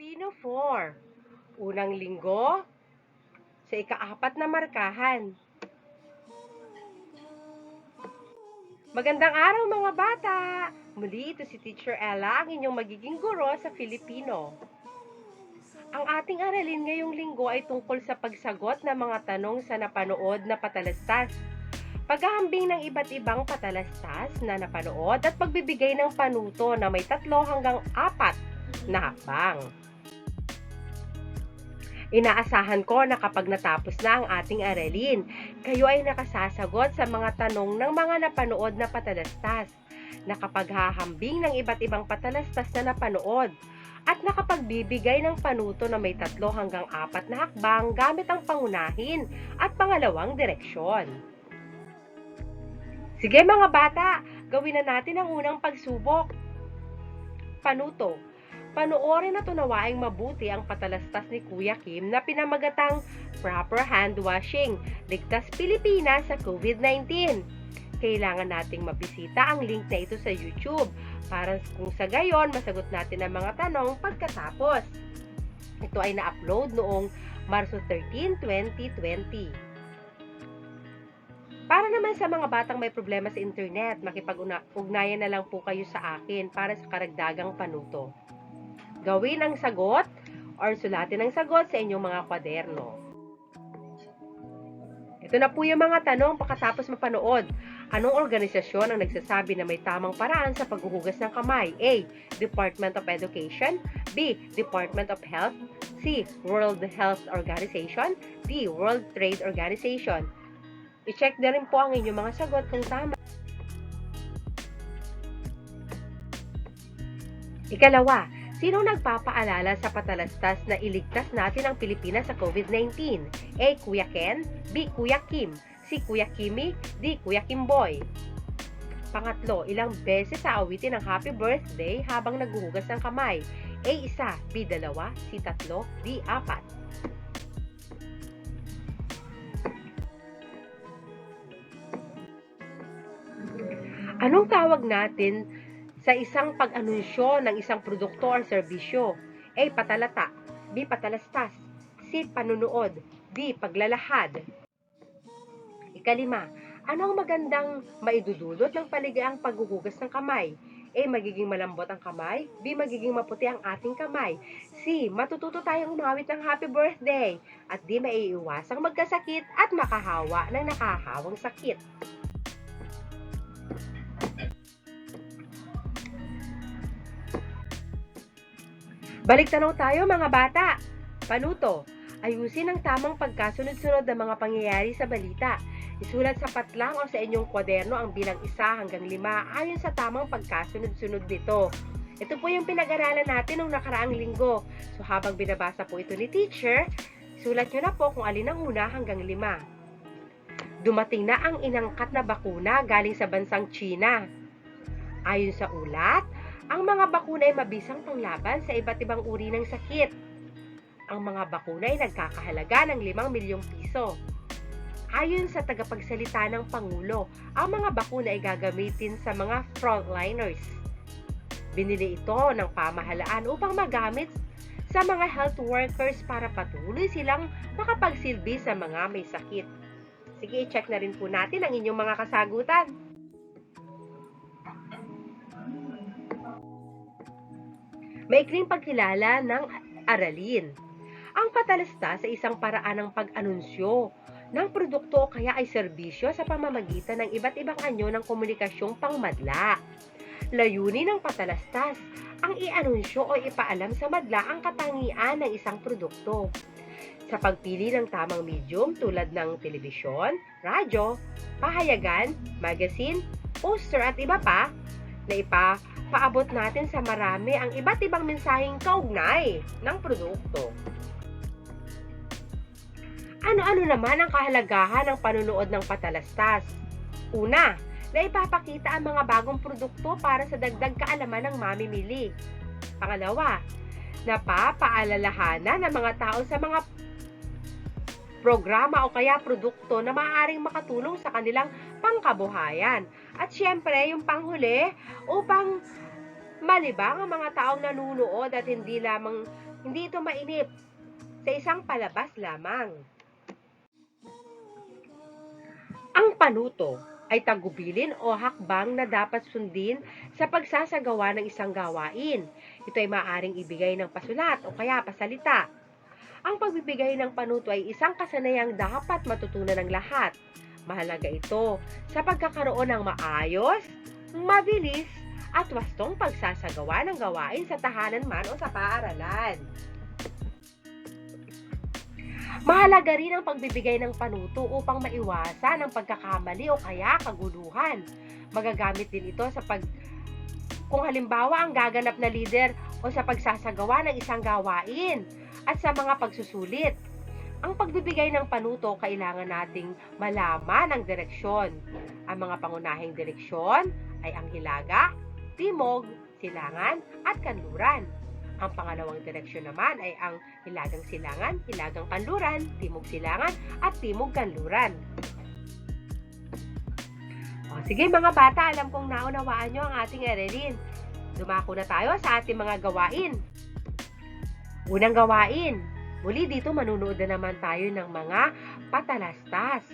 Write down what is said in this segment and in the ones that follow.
Filipino 4. Unang linggo sa ikaapat na markahan. Magandang araw mga bata! Muli ito si Teacher Ella, ang inyong magiging guro sa Filipino. Ang ating aralin ngayong linggo ay tungkol sa pagsagot ng mga tanong sa napanood na patalastas. Paghahambing ng iba't ibang patalastas na napanood at pagbibigay ng panuto na may tatlo hanggang apat na hakbang. Inaasahan ko na kapag natapos na ang ating aralin, kayo ay nakasasagot sa mga tanong ng mga napanood na patalastas, nakapaghahambing ng iba't ibang patalastas na napanood, at nakapagbibigay ng panuto na may tatlo hanggang apat na hakbang gamit ang pangunahin at pangalawang direksyon. Sige mga bata, gawin na natin ang unang pagsubok. Panuto. Panoorin at unawaing mabuti ang patalastas ni Kuya Kim na pinamagatang Proper Hand Washing, Ligtas Pilipinas sa COVID-19. Kailangan nating mabisita ang link na ito sa YouTube para kung sa gayon masagot natin ang mga tanong pagkatapos. Ito ay na-upload noong Marso 13, 2020. Para naman sa mga batang may problema sa internet, makipag-ugnayan na lang po kayo sa akin para sa karagdagang panuto. Gawin ang sagot or sulatin ang sagot sa inyong mga kwaderno. Ito na po yung mga tanong pagkatapos mapanood. Anong organisasyon ang nagsasabi na may tamang paraan sa paghuhugas ng kamay? A. Department of Education B. Department of Health C. World Health Organization D. World Trade Organization I-check na rin po ang inyong mga sagot kung tama. Ikalawa, sino nagpapaalala sa patalastas na iligtas natin ang Pilipinas sa COVID-19? A. Kuya Ken B. Kuya Kim C. Kuya Kimi D. Kuya Kimboy Pangatlo, ilang beses aawitin ang happy birthday habang naghuhugas ng kamay? A. Isa B. Dalawa C. Tatlo D. Apat Anong tawag natin sa isang pag-anunsyo ng isang produkto o serbisyo? A. Patalata B. Patalastas C. Panunood D. Paglalahad Ikalima, ano ang magandang maidudulot ng paligaang paghuhugas ng kamay? A. Magiging malambot ang kamay B. Magiging maputi ang ating kamay C. Matututo tayong umawit ng happy birthday At D. Maiiwasang magkasakit at makahawa ng nakahawang sakit Balik tanaw tayo mga bata. Panuto, ayusin ang tamang pagkasunod-sunod ng mga pangyayari sa balita. Isulat sa patlang o sa inyong kwaderno ang bilang isa hanggang lima ayon sa tamang pagkasunod-sunod nito. Ito po yung pinag-aralan natin nung nakaraang linggo. So habang binabasa po ito ni teacher, sulat nyo na po kung alin ang una hanggang lima. Dumating na ang inangkat na bakuna galing sa bansang China. Ayon sa ulat, ang mga bakuna ay mabisang panglaban sa iba't ibang uri ng sakit. Ang mga bakuna ay nagkakahalaga ng 5 milyong piso. Ayon sa tagapagsalita ng Pangulo, ang mga bakuna ay gagamitin sa mga frontliners. Binili ito ng pamahalaan upang magamit sa mga health workers para patuloy silang makapagsilbi sa mga may sakit. Sige, i-check na rin po natin ang inyong mga kasagutan. Maikling pagkilala ng aralin. Ang patalastas sa isang paraan ng pag-anunsyo ng produkto o kaya ay serbisyo sa pamamagitan ng iba't ibang anyo ng komunikasyong pangmadla. Layunin ng patalastas ang i-anunsyo o ipaalam sa madla ang katangian ng isang produkto. Sa pagpili ng tamang medium tulad ng telebisyon, radyo, pahayagan, magazine, poster at iba pa, na ipapaabot natin sa marami ang iba't ibang mensaheng kaugnay ng produkto. Ano-ano naman ang kahalagahan ng panunood ng patalastas? Una, na ipapakita ang mga bagong produkto para sa dagdag kaalaman ng mamimili. Pangalawa, napapaalalahanan ng mga tao sa mga programa o kaya produkto na maaaring makatulong sa kanilang pangkabuhayan. At syempre, yung panghuli, upang malibang ang mga taong nanunood at hindi lamang Hindi ito mainip. Sa isang palabas lamang. Ang panuto ay tagubilin o hakbang na dapat sundin sa pagsasagawa ng isang gawain. Ito ay maaaring ibigay ng pasulat o kaya pasalita. Ang pagbibigay ng panuto ay isang kasanayang dapat matutunan ng lahat. Mahalaga ito sa pagkakaroon ng maayos, mabilis, at wastong pagsasagawa ng gawain sa tahanan man o sa paaralan. Mahalaga rin ang pagbibigay ng panuto upang maiwasan ang pagkakamali o kaya kaguluhan. Magagamit din ito sa pag kung halimbawa ang gaganap na leader o sa pagsasagawa ng isang gawain at sa mga pagsusulit. Ang pagbibigay ng panuto, kailangan nating malaman ang direksyon. Ang mga pangunahing direksyon ay ang hilaga, timog, silangan, at kanluran. Ang pangalawang direksyon naman ay ang hilagang silangan, hilagang kanluran, timog silangan, at timog kanluran. O, sige mga bata, alam kong naunawaan nyo ang ating aralin. Dumako na tayo sa ating mga gawain. Unang gawain, muli dito manunood na naman tayo ng mga patalastas.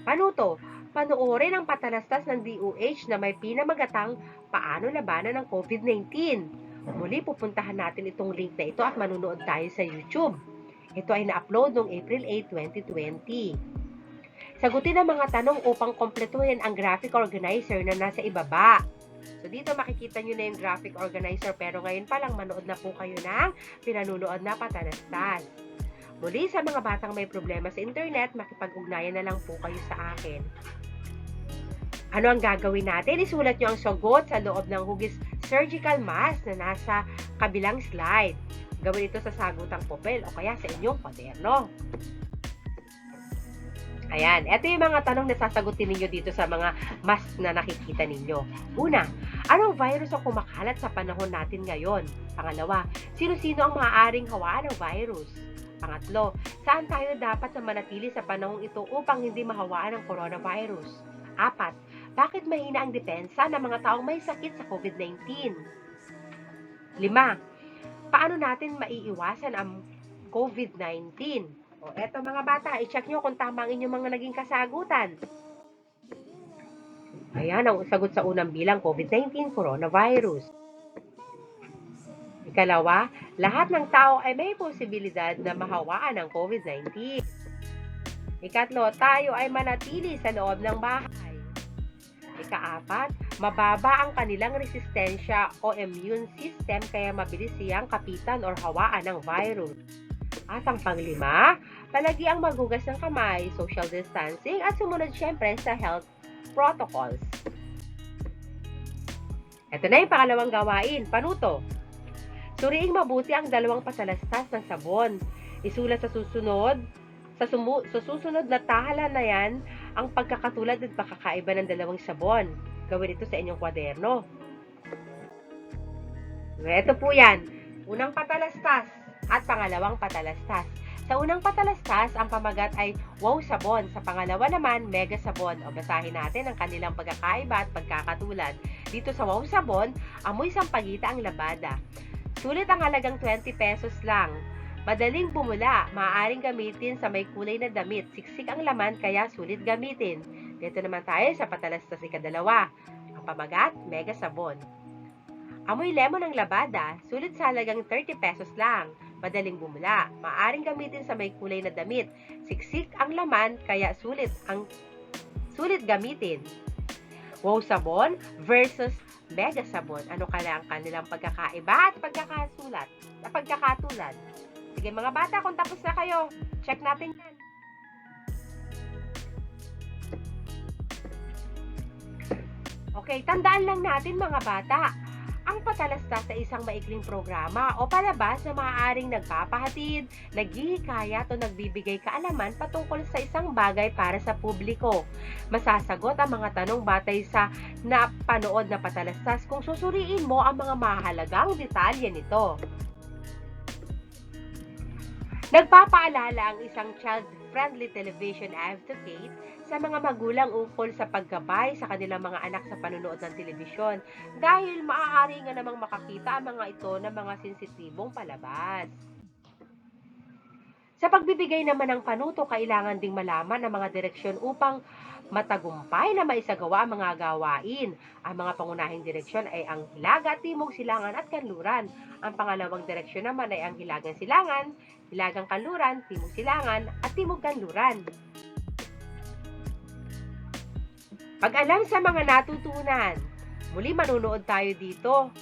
Panuto, panoorin ang patalastas ng DOH na may pinamagatang paano labanan ng COVID-19. Muli pupuntahan natin itong link na ito at manunood tayo sa YouTube. Ito ay na-upload noong April 8, 2020. Sagutin ang mga tanong upang kompletuhin ang graphic organizer na nasa ibaba. So dito makikita nyo na yung graphic organizer pero ngayon pa lang manood na po kayo ng pinanunood na patalastas. Muli sa mga batang may problema sa internet, makipag-ugnayan na lang po kayo sa akin. Ano ang gagawin natin? Isulat nyo ang sagot sa loob ng hugis surgical mask na nasa kabilang slide. Gawin ito sa sagutang papel o kaya sa inyong kwaderno. Ayan, ito yung mga tanong na sasagutin ninyo dito sa mga mask na nakikita ninyo. Una, anong virus ang kumakalat sa panahon natin ngayon? Pangalawa, sino-sino ang maaaring hawaan ng virus? Pangatlo, saan tayo dapat na manatili sa panahong ito upang hindi mahawaan ng coronavirus? Apat, bakit mahina ang depensa ng mga taong may sakit sa COVID-19? Lima, paano natin maiiwasan ang COVID-19? O eto mga bata, i-check nyo kung tama ang inyong mga naging kasagutan. Ayan ang sagot sa unang bilang, COVID-19, coronavirus. Ikalawa, lahat ng tao ay may posibilidad na mahawaan ng COVID-19. Ikatlo, tayo ay manatili sa loob ng bahay. Ikaapat, mababa ang kanilang resistensya o immune system kaya mabilis siyang kapitan or hawaan ng virus. At ang panglima, palagi ang maghugas ng kamay, social distancing at sumunod syempre sa health protocols. Ito na yung pangalawang gawain, panuto. Suriing mabuti ang dalawang pasalastas ng sabon. Isulat sa susunod, sa, sumu- sa susunod na tahalan na yan, ang pagkakatulad at pagkakaiba ng dalawang sabon. Gawin ito sa inyong kwaderno. Ito po yan. Unang patalastas at pangalawang patalastas. Sa unang patalastas, ang pamagat ay wow sabon. Sa pangalawa naman, mega sabon. O basahin natin ang kanilang pagkakaiba at pagkakatulad. Dito sa wow sabon, amoy sampagita ang labada. Sulit ang halagang 20 pesos lang. Madaling bumula, maaaring gamitin sa may kulay na damit. Siksik ang laman, kaya sulit gamitin. Dito naman tayo sa patalastas ikadalawa. Ang pamagat, mega sabon. Amoy lemon ang labada, sulit sa halagang 30 pesos lang. Madaling bumula, maaring gamitin sa may kulay na damit. Siksik ang laman, kaya sulit ang sulit gamitin. Wow sabon versus mega sabon. Ano kaya ang kanilang pagkakaiba at pagkakasulat? At pagkakatulad? Sige mga bata, kung tapos na kayo, check natin yan. Okay, tandaan lang natin mga bata, ang patalastas sa isang maikling programa o palabas na maaaring nagpapahatid, naghihikayat o nagbibigay kaalaman patungkol sa isang bagay para sa publiko. Masasagot ang mga tanong batay sa napanood na patalastas kung susuriin mo ang mga mahalagang detalye nito. Nagpapaalala ang isang child-friendly television advocate sa mga magulang ukol sa paggabay sa kanilang mga anak sa panunood ng telebisyon dahil maaari nga namang makakita ang mga ito ng mga sensitibong palabas. Sa pagbibigay naman ng panuto, kailangan ding malaman ang mga direksyon upang matagumpay na maisagawa ang mga gawain. Ang mga pangunahing direksyon ay ang Hilaga, Timog, Silangan at Kanluran. Ang pangalawang direksyon naman ay ang Hilagang Silangan, Hilagang Kanluran, Timog Silangan at Timog Kanluran. Pag-alam sa mga natutunan, muli manunood tayo dito.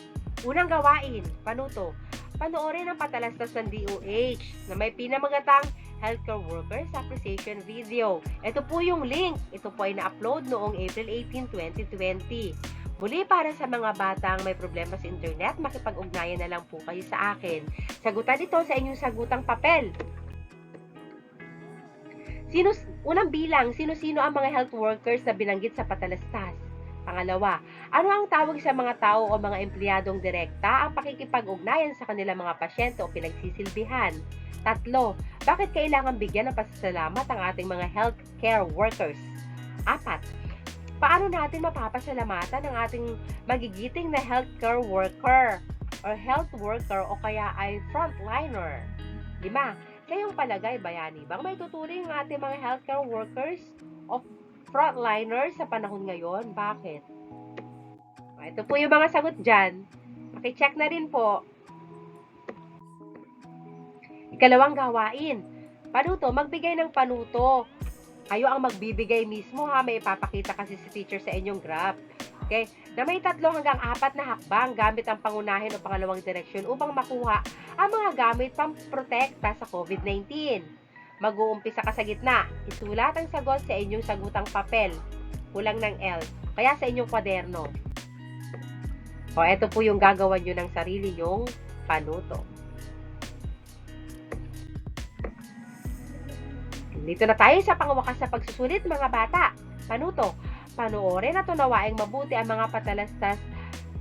Unang gawain, panuto. Panoorin ang patalastas ng DOH na may pinamagatang Healthcare Workers Appreciation Video. Ito po yung link. Ito po ay na-upload noong April 18, 2020. Muli para sa mga batang may problema sa internet, makipag-ugnayan na lang po kayo sa akin. Sagutan ito sa inyong sagutang papel. Sino, unang bilang, sino-sino ang mga health workers na binanggit sa patalastas? Pangalawa, ano ang tawag sa mga tao o mga empleyadong direkta ang pakikipag-ugnayan sa kanilang mga pasyente o pinagsisilbihan? Tatlo, bakit kailangan bigyan ng pasasalamat ang ating mga healthcare workers? Apat, paano natin mapapasalamatan ang ating magigiting na healthcare worker or health worker o kaya ay frontliner? Lima, sa iyong palagay, bayani, bang may tuturing ang ating mga healthcare workers o frontliners sa panahon ngayon? Bakit? O, Ito po yung mga sagot dyan. Pakicheck na rin po. Ikalawang gawain. Panuto, magbigay ng panuto. Kayo ang magbibigay mismo ha. May ipapakita kasi si teacher sa inyong graph. Okay? Na may tatlo hanggang apat na hakbang gamit ang pangunahin o pangalawang direksyon upang makuha ang mga gamit pamprotekta sa COVID-19. Mag-uumpisa ka sa gitna. Isulat ang sagot sa inyong sagutang papel. Kulang ng L. Kaya sa inyong kwaderno. O, eto po yung gagawan nyo ng sarili yung panuto. Dito na tayo sa pangwakas sa pagsusulit mga bata. Panuto, panoorin at unawaing mabuti ang mga patalastas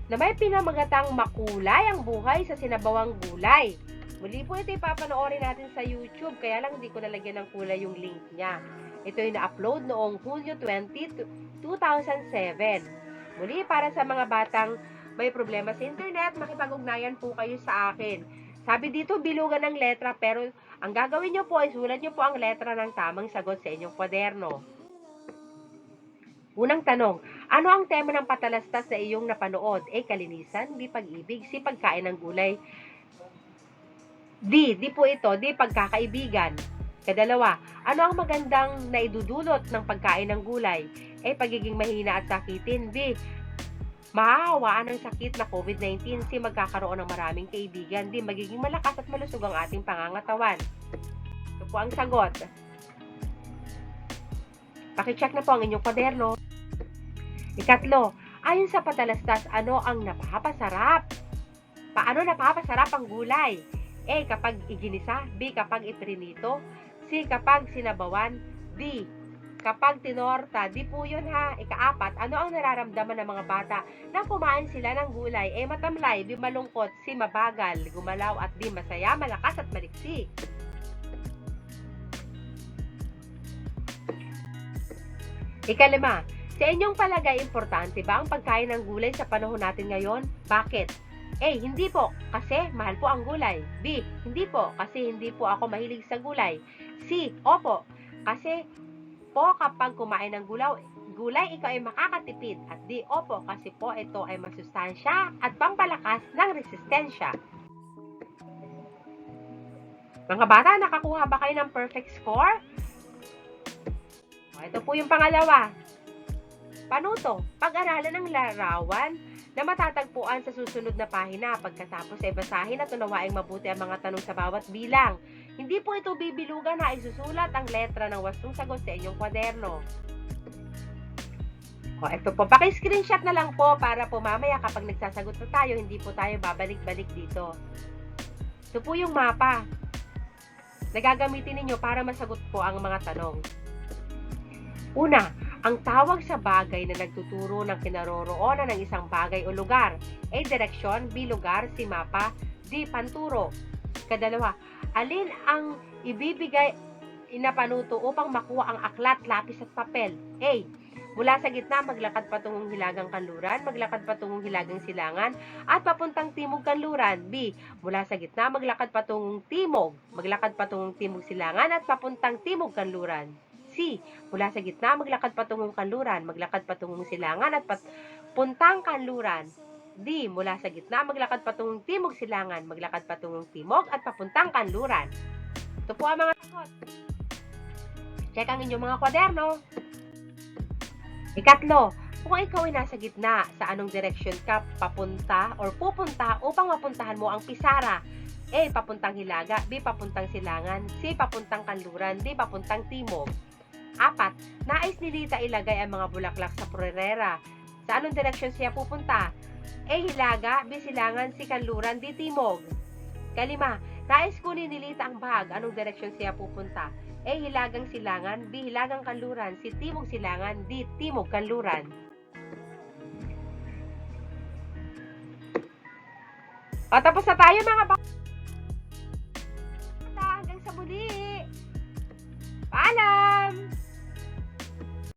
na may pinamagatang makulay ang buhay sa sinabawang gulay. Muli po ito ipapanoorin natin sa YouTube, kaya lang hindi ko nalagyan ng kulay yung link niya. Ito ay na-upload noong Hulyo 20, 2007. Muli, para sa mga batang may problema sa internet, makipag-ugnayan po kayo sa akin. Sabi dito, bilugan ng letra, pero ang gagawin nyo po ay sulat nyo po ang letra ng tamang sagot sa inyong kwaderno. Unang tanong, ano ang tema ng patalastas sa iyong napanood? A. Kalinisan. B. Pag-ibig. C. Pagkain ng gulay. D. Di po ito. D. Pagkakaibigan. Kadalawa, ano ang magandang naidudulot ng pagkain ng gulay? A. Pagiging mahina at sakitin. B. Mahahawaan ng sakit na COVID-19. C. Magkakaroon ng maraming kaibigan. D. Magiging malakas at malusog ang ating pangangatawan. Ito po ang sagot. Pakicheck na po ang inyong kwaderno. Ikatlo, ayon sa patalastas, ano ang napapasarap? Paano napapasarap ang gulay? A. Kapag iginisa. B. Kapag iprinito. C. Kapag sinabawan. D. Kapag tinorta. Di po yun ha. Ikaapat, ano ang nararamdaman ng mga bata nang kumain sila ng gulay? A. Matamlay. B. Malungkot. C. Mabagal. Gumalaw. At D. Masaya, malakas at maliksi. Ikalima, sa inyong palagay, importante ba ang pagkain ng gulay sa panahon natin ngayon? Bakit? A. Hindi po, kasi mahal po ang gulay. B. Hindi po, kasi hindi po ako mahilig sa gulay. C. Opo, kasi po kapag kumain ng gulaw, gulay, ikaw ay makakatipid. At D. Opo, kasi po ito ay masustansya at pampalakas ng resistensya. Mga bata, nakakuha ba kayo ng perfect score? O, ito po yung pangalawa. Panuto, pag-aralan ng larawan na matatagpuan sa susunod na pahina pagkatapos ay basahin at unawaing mabuti ang mga tanong sa bawat bilang. Hindi po ito bibilugan na isusulat ang letra ng wastong sagot sa inyong kwaderno. O, ito po, paki-screenshot na lang po para po mamaya kapag nagsasagot na tayo, hindi po tayo babalik-balik dito. Ito po yung mapa na gagamitin ninyo para masagot po ang mga tanong. Una, ang tawag sa bagay na nagtuturo ng kinaroroonan ng isang bagay o lugar. A. Direksyon. B. Lugar. C. Mapa. D. Panturo. Kadalawa, alin ang ibibigay inapanuto upang makuha ang aklat, lapis at papel? A. Mula sa gitna, maglakad patungong hilagang kanluran, maglakad patungong hilagang silangan, at papuntang timog kanluran. B. Mula sa gitna, maglakad patungong timog, maglakad patungong timog silangan, at papuntang timog kanluran. C. Mula sa gitna, maglakad patungong kanluran, maglakad patungong silangan, at papuntang kanluran. D. Mula sa gitna, maglakad patungong timog silangan, maglakad patungong timog, at papuntang kanluran. Ito po ang mga sagot. Check ang inyong mga kwaderno. Ikatlo, kung ikaw ay nasa gitna, sa anong direksyon ka papunta or pupunta upang mapuntahan mo ang pisara? A. Papuntang Hilaga, B. Papuntang Silangan, C. Papuntang Kanluran, D. Papuntang Timog. Apat, nais ni Lita ilagay ang mga bulaklak sa prorera. Sa anong direksyon siya pupunta? A. Hilaga, B. Silangan, C. Kanluran, D. Timog. Kalima, nais kunin ni Lita ang bag. Anong direksyon siya pupunta? A. Hilagang Silangan, B. Hilagang Kanluran, C. Timog Silangan, D. Timog Kanluran. O, tapos na tayo mga bak- Hanggang sa muli! Paalam!